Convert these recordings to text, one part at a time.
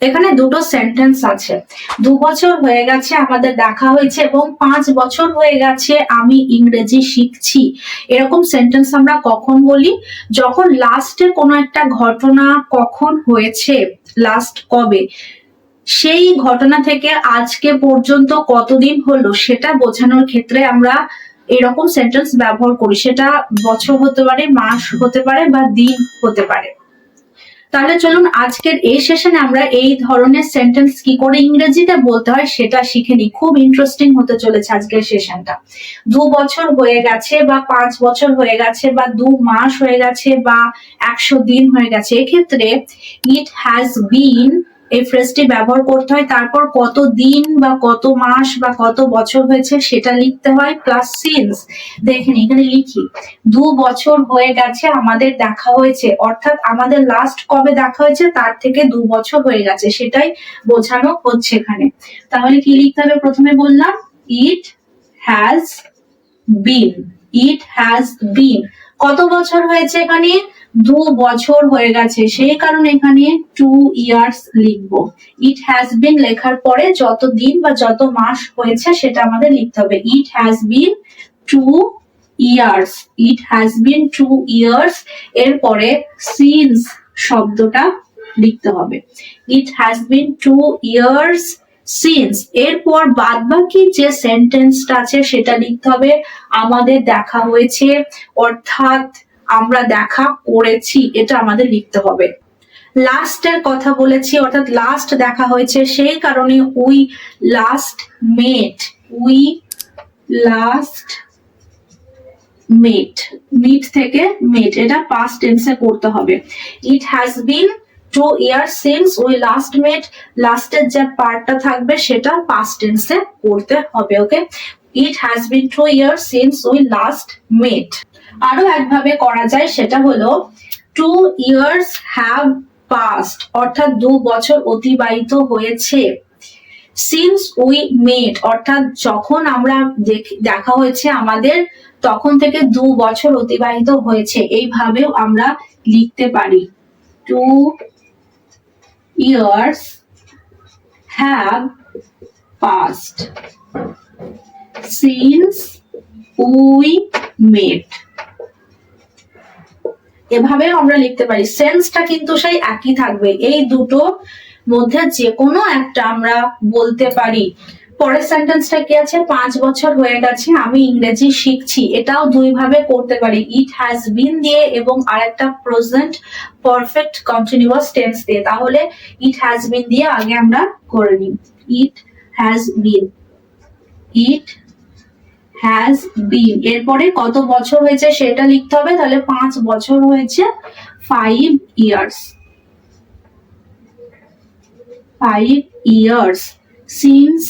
এখানে দুটো সেন্টেন্স আছে। দু বছর হয়ে গেছে আমাদের দেখা হয়েছে এবং পাঁচ বছর হয়ে গেছে আমি ইংরেজি শিখছি। এরকম সেন্টেন্স আমরা কখন বলি? যখন লাস্টে কোনো একটা ঘটনা কখন হয়েছে? লাস্ট কবে? সেই ঘটনা থেকে আজকে পর্যন্ত কতদিন হলো সেটা বোঝানোর ক্ষেত্রে আমরা এরকম সেন্টেন্স ব্যবহার করি। সেটা বছর হতে পারে, মাস হতে পারে বা দিন হতে পারে। তাহলে চলুন আজকের এই সেশনে আমরা এই ধরনের সেন্টেন্স কি করে ইংরেজিতে বলতে হয় সেটা শিখে নিই। খুব ইন্টারেস্টিং হতে চলেছে আজকের সেশনটা দু বছর হয়ে গেছে বা পাঁচ বছর হয়ে গেছে বা দু মাস হয়ে গেছে বা একশো দিন হয়ে গেছে, এক্ষেত্রে ইট হ্যাজ বিন এই ফ্রেজটি ব্যবহার করতে হয়, তারপর কত দিন বা কত মাস বা কত বছর হয়েছে সেটা লিখতে হয় প্লাস সিন্স দেখেন, এখানে লিখি, দু বছর হয়ে গেছে আমাদের দেখা হয়েছে। অর্থাৎ আমাদের লাস্ট কবে দেখা হয়েছে, তার থেকে দু বছর হয়ে গেছে, সেটাই বোঝানো হচ্ছে এখানে। তাহলে কি লিখতে হবে প্রথমে বললাম? ইট হ্যাজ বিন ইট হ্যাজ বিন কত বছর হয়েছে এখানে? দু বছর হয়ে গেছে। সেই কারণে এখানে টু ইয়ার্স লিখব। ইট হ্যাজ বিন লেখার পরে যত দিন বা যত মাস হয়েছে সেটা আমাদের লিখতে হবে। It has been two years it has been two years এরপরে সিন্স শব্দটা লিখতে হবে। It has been two years since এরপর বাদ বাকি যে সেন্টেন্সটা আছে সেটা লিখতে হবে। আমাদের দেখা হয়েছে, অর্থাৎ আমরা দেখা করেছি, এটা আমাদের লিখতে হবে। লাস্টের কথা বলেছি, অর্থাৎ লাস্ট দেখা হয়েছে, সেই কারণে we last met we last met meet থেকে মেট এটা পাস্ট টেন্সে করতে হবে। It has been two year since we last met লাস্টের যে পার্টটা থাকবে, সেটা পাস্ট টেন্সে করতে হবে okay it has been two year since we last met আরও একভাবে করা যায় সেটা হলো টু ইয়ার্স হ্যাভ পাস্ট অর্থাৎ দু বছর অতিবাহিত হয়েছে। সিন্স উই মেট অর্থাৎ যখন আমরা দেখ- হয়েছে আমাদের, তখন থেকে দু বছর অতিবাহিত হয়েছে। এইভাবেও আমরা লিখতে পারি। Two years have passed since we met এভাবেও আমরা লিখতে পারি। সেন্সটা কিন্তু সেই একই থাকবে। এই দুটো মধ্যে যে কোনো একটা আমরা বলতে পারি। পরের সেন্টেন্সটা কি আছে? পাঁচ বছর হয়ে গেছে, আমি ইংরেজি শিখছি। এটাও দুই ভাবে করতে পারি। ইট হ্যাজ বিন দিয়ে এবং আরেকটা প্রেজেন্ট পারফেক্ট কন্টিনিউয়াস টেন্স দিয়ে। তাহলে ইট হ্যাজ বিন দিয়ে আগে আমরা করে নিই। ইট হ্যাজ বিন ইট হ্যাজ বিন এরপরে কত বছর হয়েছে সেটা লিখতে হবে, তাহলে পাঁচ বছর হয়েছে five years five years since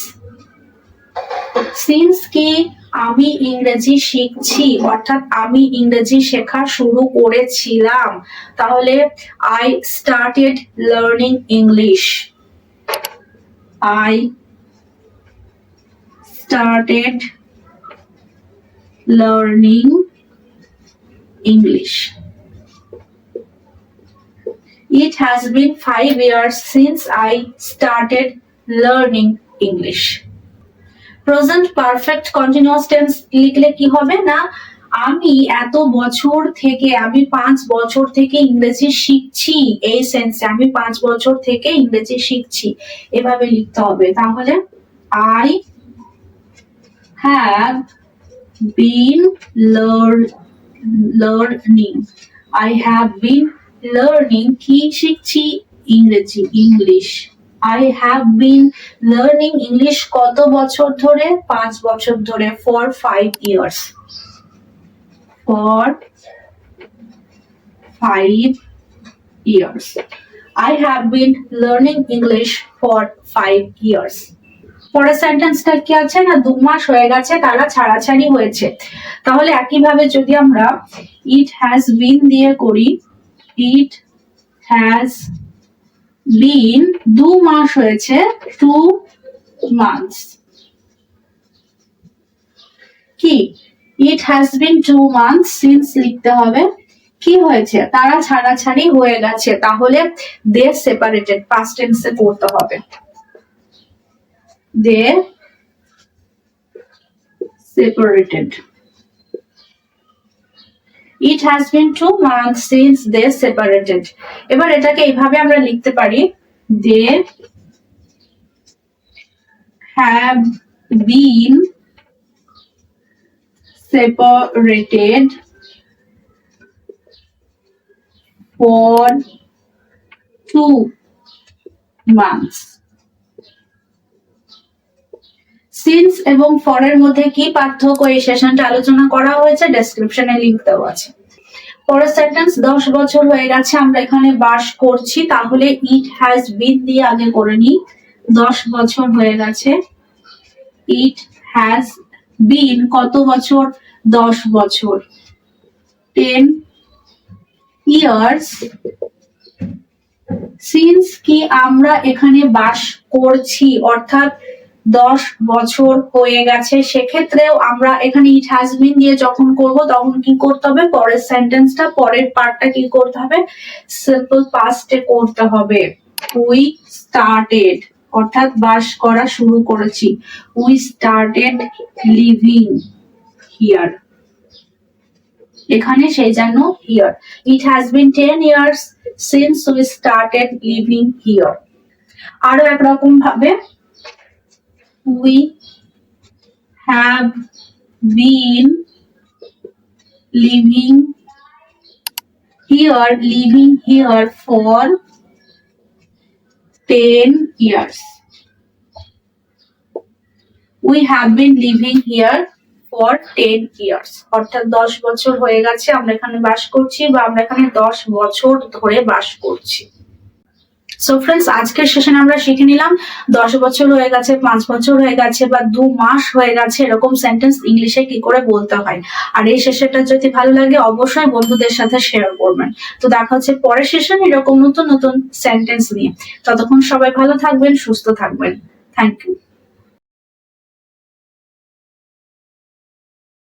since কি? আমি ইংরেজি শিখছি, অর্থাৎ আমি ইংরেজি শেখা শুরু করেছিলাম। তাহলে I started learning English I started learning English. It has been five years since I started learning English. Present perfect continuous tense লিখলে কি হবে না আমি এত বছর থেকে আমি পাঁচ বছর থেকে ইংরেজি শিখছি এই সেন্সে আমি পাঁচ বছর থেকে ইংরেজি শিখছি এভাবে লিখতে হবে তাহলে I have been learn learning I have been learning কি শিখছি ইংরেজি English I have been learning English কত বছর ধরে পাঁচ বছর ধরে for five years for five years I have been learning English for five years পরের সেন্টেন্সটা কি আছে? না, দু মাস হয়ে গেছে, তারা ছাড়াছাড়ি হয়েছে। তাহলে একইভাবে যদি আমরা ইট হ্যাজ বিন দিয়ে করি ইট হ্যাজ বিন দু মাস হয়েছে টু মান্থস কি? It has been two months since লিখতে হবে। কি হয়েছে? তারা ছাড়াছাড়ি হয়ে গেছে। তাহলে দে সেপারেটেড পাস্ট টেন্সে করতে হবে। দে separated. It has been two months since they separated. এবার এটাকে এইভাবে আমরা লিখতে পারি they have been separated for two months. Since এবং ফরের মধ্যে কি পার্থক্য এই সেশনটা আলোচনা করা হয়েছে ডেসক্রিপশনে লিংক দেওয়া আছে। পরের সেন্টেন্স দশ বছর হয়ে গেছে, আমরা এখানে বাস করছি, তাহলে ইট হ্যাজ বিন দিয়ে আগে করে নিই। দশ বছর হয়ে গেছে ইট হ্যাজ বিন কত বছর? দশ বছর। টেন ইয়ার্স সিন্স কি আমরা এখানে বাস করছি, অর্থাৎ দশ বছর হয়ে গেছে, সেক্ষেত্রেও আমরা এখানে ইট হ্যাজ বিন দিয়ে যখন করব, তখন কি করতে হবে? পরের সেন্টেন্সটা পরের পার্টটা কি করতে হবে? সিম্পল পাস্টে করতে হবে। উই স্টার্টেড অর্থাৎ বাস করা শুরু করেছি। উই স্টার্টেড লিভিং হিয়ার এখানে সেই যেন here it has been ten years since we started living here আরও একরকম ভাবে we have been living here living here for 10 years we have been living here for 10 years অর্থাৎ 10 বছর হয়ে গেছে আমরা এখানে বাস করছি বা আমরা এখানে 10 বছর ধরে বাস করছি সো ফ্রেন্ডস আজকের সেশনে আমরা শিখে নিলাম, দশ বছর হয়ে গেছে, পাঁচ বছর হয়ে গেছে বা দু মাস হয়ে গেছে এরকম সেন্টেন্স ইংলিশে কি করে বলতে হয়। আর এই সেশনটা যদি ভালো লাগে, অবশ্যই বন্ধুদের সাথে শেয়ার করবেন। তো দেখা হচ্ছে পরের সেশন এরকম নতুন নতুন সেন্টেন্স নিয়ে। ততক্ষণ সবাই ভালো থাকবেন, সুস্থ থাকবেন। Thank you